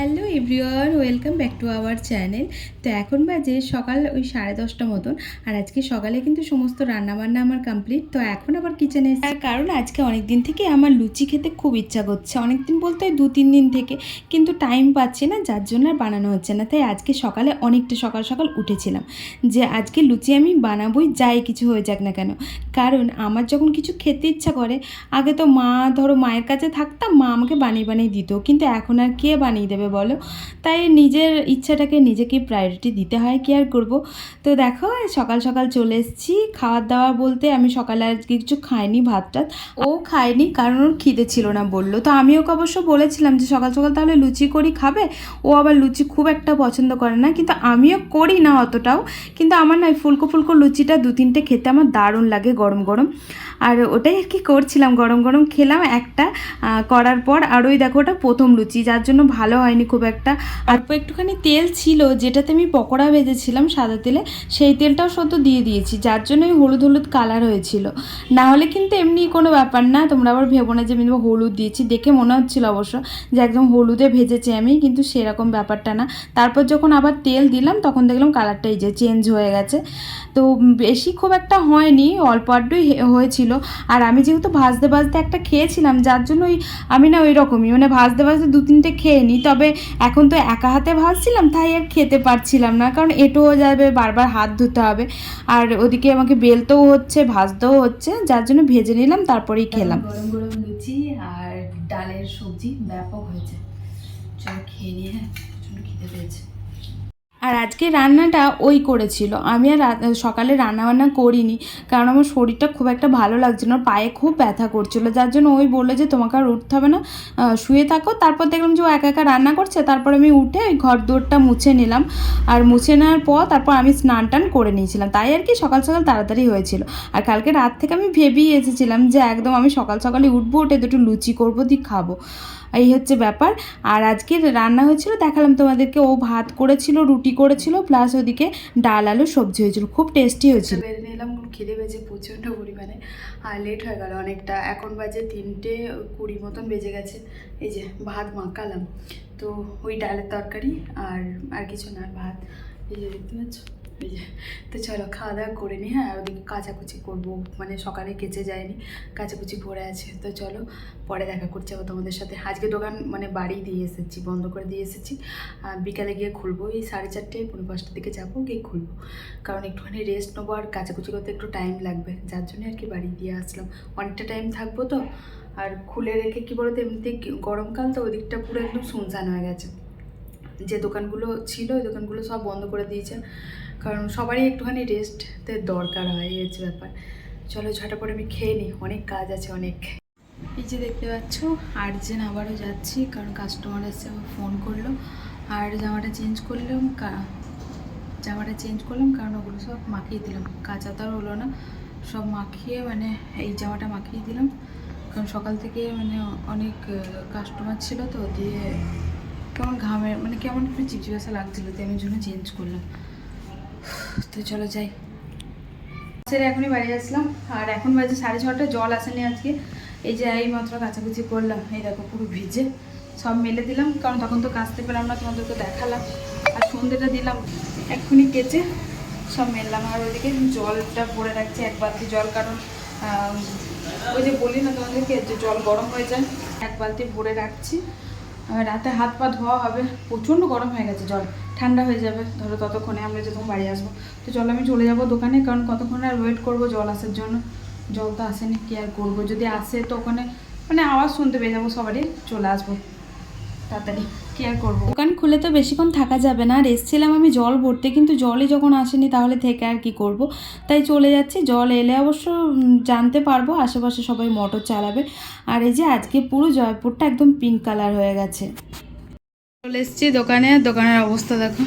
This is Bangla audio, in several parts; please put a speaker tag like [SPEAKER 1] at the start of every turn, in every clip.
[SPEAKER 1] Hello everyone, welcome back to our channel. তো এখন বাজে সকাল ওই সাড়ে দশটা মতন, আর আজকে সকালে কিন্তু সমস্ত রান্নাবান্না আমার কমপ্লিট তো এখন আবার কিচেনে তার কারণ আজকে অনেক দিন থেকে আমার লুচি খেতে খুব ইচ্ছা করছে অনেক দিন বলতে দু তিন দিন থেকে, কিন্তু টাইম পাচ্ছে না, যার জন্য আর বানানো হচ্ছে না। তাই আজকে সকালে অনেকটা সকাল সকাল উঠেছিলাম যে আজকে লুচি আমি বানাবোই, যাই কিছু হয়ে যাক না কেন। কারণ আমার যখন কিছু খেতে ইচ্ছা করে, আগে তো মা, ধরো মায়ের কাছে থাকতাম, মা আমাকে বানিয়ে বানিয়ে দিত, কিন্তু এখন আর কে বানিয়ে দেবে বলো। তাই নিজের ইচ্ছাটাকে নিজেকে প্রায়োরিটি দিতে হয় কি আর করব। তো দেখো, সকাল সকাল চলে এসেছি। খাওয়ার দাওয়া বলতে আমি সকালে আর কিছু খাইনি ভাত টাত। ও খায়নি কারণ ওর খিদে ছিল না বলল। তো আমি ওকে অবশ্য বলেছিলাম যে সকাল সকাল তাহলে লুচি করি খাবে। ও আবার লুচি খুব একটা পছন্দ করে না, কিন্তু আমিও করি না অতটাও। কিন্তু আমার না ফুলকো ফুলকো লুচিটা দু তিনটে খেতে আমার দারুণ লাগে গরম গরম। আর ওটাই আর কি করছিলাম, গরম গরম খেলাম একটা করার পর। আর ওই দেখো ওটা প্রথম লুচি, যার জন্য ভালো হয়নি খুব একটা। আর তো একটুখানি তেল ছিল, যেটাতে আমি পকোড়া ভেজেছিলাম সাদা তেলে, সেই তেলটাও সদ্য দিয়ে দিয়েছি, যার জন্য ওই হলুদ হলুদ কালার হয়েছিল। না হলে কিন্তু এমনি কোনো ব্যাপার না, তোমরা আবার ভেবো না যে আমি হলুদ দিয়েছি, দেখে মনে হচ্ছিল অবশ্য যে একদম হলুদে ভেজেছি আমি, কিন্তু সেরকম ব্যাপারটা না। তারপর যখন আবার তেল দিলাম, তখন দেখলাম কালারটা এই যে চেঞ্জ হয়ে গেছে। তো বেশি খুব একটা হয়নি, অল্প আড্ডুই হয়েছিল। আর আমি যেহেতু ভাজতে ভাজতে একটা খেয়েছিলাম, যার জন্য ওই আমি না ওই রকমই মানে ভাজতে ভাজতে দু তিনটে খেয়ে নিই তবে এখন তো একা হাতে ভাজছিলাম তাই আর খেতে পারছিলাম না। কারণ এঁটোও যাবে বারবার হাত ধুতে হবে। আর ওদিকে আমাকে বেলতেও হচ্ছে ভাজতেও হচ্ছে যার জন্য ভেজে নিলাম তারপরেই খেলাম। গরম গরম লুচি আর ডালের সবজি ব্যাপক হয়েছে। চলো খেয়ে নিয়ে হ্যাঁ খিদে পেয়েছে। আর আজকে রান্নাটা ওই করেছিল। আমি আর সকালে রান্না বান্না করিনি, কারণ আমার শরীরটা খুব একটা ভালো লাগছিল না পায়ে খুব ব্যথা করছিল। যার জন্য ওই বলল যে, তোমাকে আর উঠতে হবে না শুয়ে থাকো। তারপর দেখলাম যে, ও একা একা রান্না করছে। তারপর আমি উঠে ওই ঘর দৌড়টা মুছে নিলাম। আর মুছে নেওয়ার পর তারপর আমি স্নান টান করে নিয়েছিলাম। তাই আর কি সকাল সকাল তাড়াতাড়ি হয়েছিল। আর কালকে রাত থেকে আমি ভেবেই এসেছিলাম যে, একদম আমি সকাল সকালে উঠবো, উঠে দুটো লুচি করব, দিয়ে খাব। এই হচ্ছে ব্যাপার। আর আজকে রান্না হয়েছিল, দেখালাম তোমাদেরকে, ও ভাত করেছিল, রুটি করেছিল প্লাস ওদিকে ডাল, আলু, সবজি হয়েছিল। খুব টেস্টি হয়েছিল।
[SPEAKER 2] বেড়ে নিলাম খিদে বেজে প্রচণ্ড পরিমাণে। আর লেট হয়ে গেল অনেকটা। এখন বাজে তিনটে কুড়ি মতন বেজে গেছে। এই যে ভাত মাখালাম। তো ওই ডালের তরকারি আর আর কিছু না, ভাত। এই যে দেখতে পাচ্ছ? তো চলো খাওয়া দাওয়া করে নিই হ্যাঁ ওদিকে কাচাকুচি করব মানে সকালে কেচে যায়নি, কাচাকুচি পড়ে আছে, তো চলো পরে দেখা করছি আবার তোমাদের সাথে। আজকে দোকান মানে বাড়ি দিয়ে এসেছি, বন্ধ করে দিয়ে এসেছি, আর বিকালে গিয়ে খুলবো, এই সাড়ে চারটে পনেরো পাঁচটার দিকে যাব, গিয়ে খুলবো, কারণ একটুখানি রেস্ট নেব আর কাচাকুচি করতে একটু টাইম লাগবে, যার জন্য আর কি বাড়ি দিয়ে আসলাম। অনেকটা টাইম থাকব তো, আর খুলে রেখে কী বলতো, এমনিতে গরমকাল তো ওদিকটা পুরো একদম শুনশান হয়ে গেছে। যে দোকানগুলো ছিল, ওই দোকানগুলো সব বন্ধ করে দিয়েছে কারণ সবারই একটুখানি রেস্টের দরকার হয়, এই হচ্ছে ব্যাপার। চলো ঝটাপট আমি খেয়ে নিই অনেক কাজ আছে, অনেক। এই যে দেখতে পাচ্ছ আর্জেন্ট আবারও যাচ্ছি, কারণ কাস্টমার এসে আমার ফোন করল। আর জামাটা চেঞ্জ করলাম জামাটা চেঞ্জ করলাম, কারণ ওগুলো সব মাখিয়ে দিলাম। কাঁচা তো হলো না, সব মাখিয়ে মানে এই জামাটা মাখিয়ে দিলাম। কারণ সকাল থেকে মানে অনেক কাস্টমার ছিল তো, দিয়ে কেমন ঘামের মানে কেমন একটু চিপচিপাসা লাগছিল তো আমি জন্য চেঞ্জ করলাম। তো চলো যাই। সেরে এখনই বাড়ি আসলাম। আর এখন বাজে সাড়ে ছটা, জল আসেনি আজকে। এই যে এই মাত্র কাছাকুচি করলাম। এই দেখো পুরো ভিজে। সব মেলে দিলাম, কারণ তখন তো কাচতে পেলাম না, তোমাদেরকে দেখালাম। আর সন্ধ্যেটা দিলাম, এক্ষুনি কেচে সব মেললাম। আর ওইদিকে জলটা ভরে রাখছি এক বালতি জল, কারণ ওই যে বলি না তোমাদেরকে, যে জল গরম হয়ে যায়, এক বালতি ভরে রাখছি। আর রাতে হাত পা ধোয়া হবে। প্রচণ্ড গরম হয়ে গেছে, জল। ঠান্ডা হয়ে যাবে। ধরো ততক্ষণে আমরা যখন বাড়ি আসব। তো চলো আমি চলে যাব দোকানে, কারণ কতক্ষণ আর ওয়েট করব জল আসার জন্য? জল তো আসেনি, কি আর করব? যদি আসে তো ওখানে মানে আওয়াজ শুনতে পেয়ে যাব সবারই। চলে আসব। তাড়াতাড়ি। কি আর করব?
[SPEAKER 1] দোকান খুলে তো বেশিক্ষণ থাকা যাবে না। আর এসছিলাম আমি জল ভরতে, কিন্তু জলই যখন আসেনি তাহলে থেকে আর কি করব? তাই চলে যাচ্ছি। জল এলে অবশ্য জানতে পারব, আশেপাশে সবাই মোটর চালাবে। আর এই যে আজকে পুরো জয়পুরটা একদম পিঙ্ক কালার হয়ে গেছে। চলে এসেছি দোকানে দোকানের অবস্থা দেখো।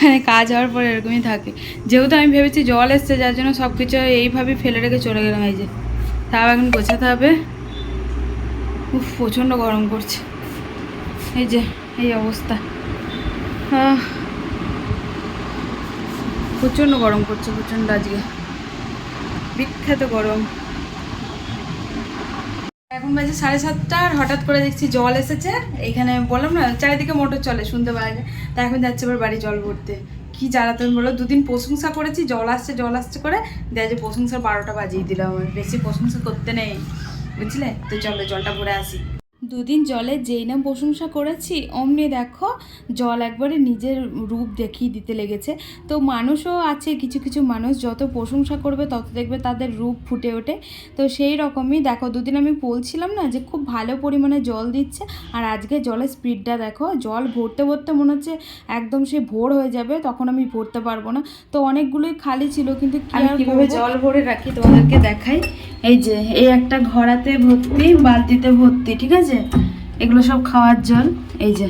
[SPEAKER 1] হ্যাঁ কাজ হওয়ার পর এরকমই থাকে। যেহেতু আমি ভেবেছি জল এসছে, যার জন্য সব কিছু এইভাবে ফেলে রেখে চলে গেলাম এই যে। তাও এখন গোছাতে হবে। উফ, প্রচণ্ড গরম করছে এই যে, এই অবস্থা। প্রচণ্ড গরম করছে প্রচণ্ড আজকে। বিখ্যাত গরম।
[SPEAKER 2] এখন বাজে সাড়ে সাতটা আর হঠাৎ করে দেখছি জল এসেছে। এখানে বললাম না, চারিদিকে মোটর চলে, শুনতে পাওয়া যায়। তা এখন যাচ্ছে এবার বাড়ি জল ভরতে। কি জ্বালাতন বলো, দুদিন প্রশংসা করেছি, জল আসছে জল আসছে করে দেয় যে প্রশংসার বারোটা বাজিয়ে দিলাম বেশি প্রশংসা করতে নেই, বুঝলে? তো চলো জলটা ভরে আসি।
[SPEAKER 1] দুদিন জলে যেই না প্রশংসা করেছি অমনি দেখো জল একবারে নিজের রূপ দেখিয়ে দিতে লেগেছে। তো মানুষও আছে কিছু কিছু মানুষ যত প্রশংসা করবে তত দেখবে তাদের রূপ ফুটে ওঠে। তো সেই রকমই দেখো দুদিন আমি বলছিলাম না যে খুব ভালো পরিমাণে জল দিচ্ছে আর আজকে জলের স্পিডটা দেখো জল ভরতে ভরতে মনে হচ্ছে একদম সে ভোর হয়ে যাবে তখন আমি ভরতে পারব না। তো অনেকগুলোই খালি ছিল কিন্তু
[SPEAKER 2] কীভাবে? জল ভরে রাখি তোমাদেরকে দেখাই। এই যে এই একটা ঘোড়াতে ভর্তি বালতিতে ভর্তি ঠিক আছে? এগুলো সব খাওয়ার জল। এই যে,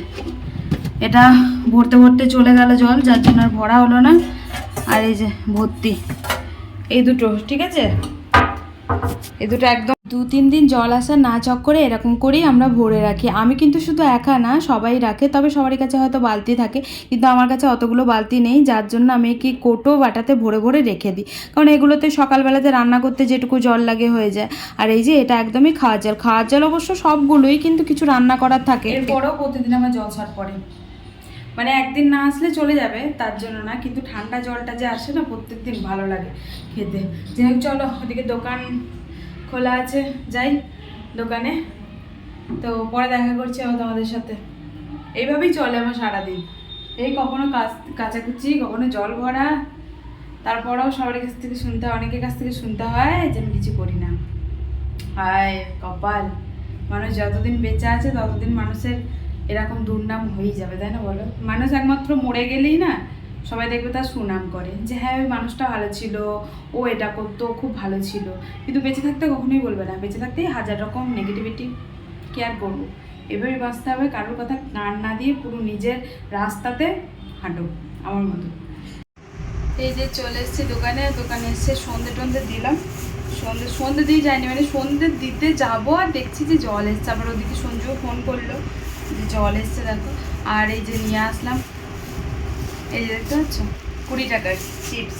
[SPEAKER 2] এটা ভরতে ভরতে চলে গেল জল, যার জন্য আর ভরা হলো না। আর এই যে ভর্তি। এই দুটো, ঠিক আছে? এই দুটো একদম
[SPEAKER 1] দু, তিন দিন জল আসা না চক্করে এরকম করেই আমরা ভরে রাখি। আমি কিন্তু শুধু একা না, সবাই রাখে, তবে সবারই কাছে হয়তো বালতি থাকে, কিন্তু আমার কাছে অতগুলো বালতি নেই, যার জন্য আমি কি কোটো বাটাতে ভরে ভরে রেখে দিই। কারণ এগুলোতে সকালবেলাতে রান্না করতে যেটুকু জল লাগে হয়ে যায়। আর এই যে এটা একদমই খাওয়ার জল। খাওয়ার জল অবশ্য সবগুলোই কিন্তু কিছু রান্না করার থাকে।
[SPEAKER 2] এরপরেও প্রতিদিন আমার জল শর্ট পড়ে। মানে একদিন না আসলে চলে যাবে, তার জন্য না, কিন্তু ঠান্ডা জলটা যে আসে না প্রত্যেক দিন ভালো লাগে খেতে। যাই হোক, চলো, ওদিকে দোকান খোলা আছে, যাই দোকানে। তো পরে দেখা করছি আবার তোমাদের সাথে। এইভাবেই চলে আমার সারাদিন। এই কখনো কাচাকুচি, কখনো জল ভরা। তারপরেও সবার কাছ থেকে শুনতে হয় অনেকের কাছ থেকে শুনতে হয় যে আমি কিছু করি না। হায়, কপাল। মানুষ যতদিন বেঁচে আছে, ততদিন মানুষের এরকম দুর্নাম হয়েই যাবে, তাই না বলো? মানুষ একমাত্র মরে গেলেই না সবাই দেখবে তার সুনাম করে যে হ্যাঁ ওই মানুষটা ভালো ছিল, ও এটা করতো, খুব ভালো ছিল। কিন্তু বেঁচে থাকতে কখনোই বলবে না। বেঁচে থাকতেই হাজার রকম নেগেটিভিটি কেয়ার করব। এভাবে বাঁচতে হবে, কারোর কথা কান না দিয়ে পুরো নিজের রাস্তাতে হাঁটো, আমার মতো। এই যে চলে এসেছি দোকানে দোকানে এসে সন্ধে টন্ধে দিলাম। সন্ধে সন্ধে দিয়ে যায়নি মানে সন্ধে দিতে যাব আর দেখছি যে জল এসছে। আবার ওদিকে সঞ্জু ফোন করল যে জল এসছে, দেখো। আর এই যে নিয়ে আসলাম। এই যে দেখতে পাচ্ছ? কুড়ি টাকার চিপস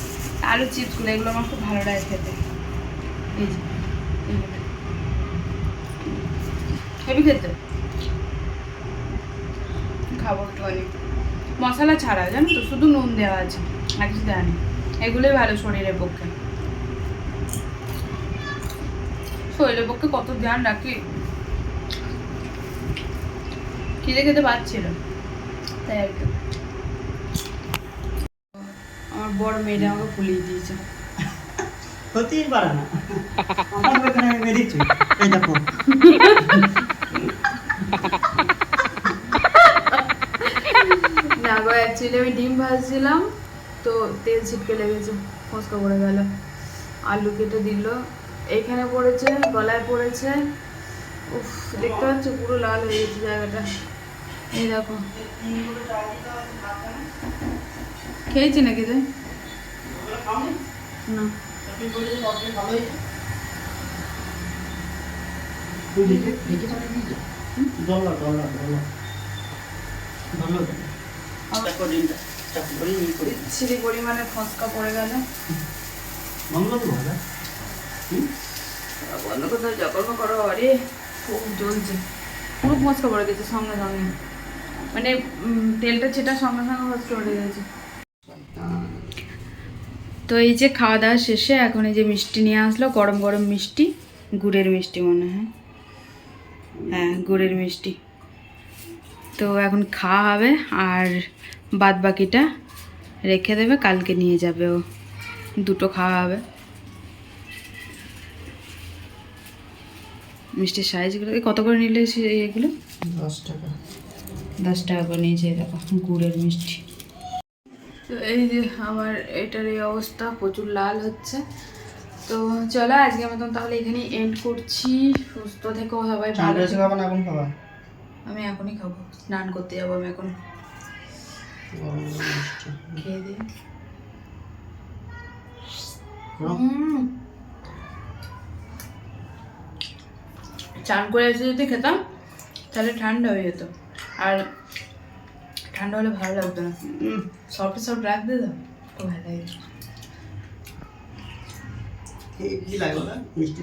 [SPEAKER 2] আলু চিপসগুলো এগুলো আমার খুব ভালো লাগে খেতে। এই যে। হেবি খেতে। খাব একটুখানি মশলা ছাড়া, জানো তো, শুধু নুন দেওয়া আছে, আর কিছু দেওয়া নেই। এগুলোই ভালো শরীরের পক্ষে। শরীরের পক্ষে কত ধ্যান রাখি। খিদে খেতে পাচ্ছিল তাই আর কি। বড় মেয়েটা আমাকে ফুলিয়ে দিয়েছে।
[SPEAKER 3] হতেই পারে না। আমার দোকানে আমি বেরিয়েছি এই দেখো।
[SPEAKER 2] না গো অ্যাকচুয়ালি আমি ডিম ভাজছিলাম তো তেল ছিটকে লেগেছে ফসকা পড়ে গেল। আলু কেটে দিল। এইখানে পড়েছে গলায় পড়েছে। উফ দেখতে পাচ্ছ পুরো লাল হয়ে গেছে জায়গাটা। এই দেখো। খেয়েছি নাকি রে না।
[SPEAKER 3] তুই ভালো দেখো। ডিমটা চাপ করে
[SPEAKER 2] বিচ্ছিরি পরিমাণে ফসকা পড়ে গেল।
[SPEAKER 3] বাংলা তো ভালো হুম?
[SPEAKER 2] বন্ধ করতে করো আরে খুব জ্বলছে। পুরো ফসকা পড়ে গেছে সঙ্গে সঙ্গে। মানে তেলটা ছেটা সঙ্গে সঙ্গে ফসকা পড়ে গেছে। তো এই যে খাওয়া দাওয়া শেষে এখন এই যে মিষ্টি নিয়ে আসলো গরম গরম মিষ্টি গুড়ের মিষ্টি মনে হয়। হ্যাঁ গুড়ের মিষ্টি। তো এখন খাওয়া হবে আর বাদ বাকিটা রেখে দেবে কালকে নিয়ে যাবে ও। দুটো খাওয়া হবে। মিষ্টির সাইজগুলো কত করে নিলে এগুলো?
[SPEAKER 3] দশ টাকা।
[SPEAKER 2] দশ টাকা করে নিয়েছে দেখো গুড়ের মিষ্টি। তো এই যে আমার এটার এই অবস্থা প্রচুর লাল হচ্ছে। তো চলো আজকে মতন তাহলে এখানেই এন্ড করছি। সুস্থ থেকো সবাই ভালো
[SPEAKER 3] না এখন খাবা?
[SPEAKER 2] আমি এখনই খাব। স্নান করতে যাব আমি এখন। খেয়ে দিই। চান করে এসে যদি খেতাম তাহলে ঠান্ডা হয়ে যেত। আর ঠান্ডা হলে ভালো লাগতো না। সফট সফট রাখবে তো? ভালো লাগে।
[SPEAKER 3] কি লাগবে না? মিষ্টি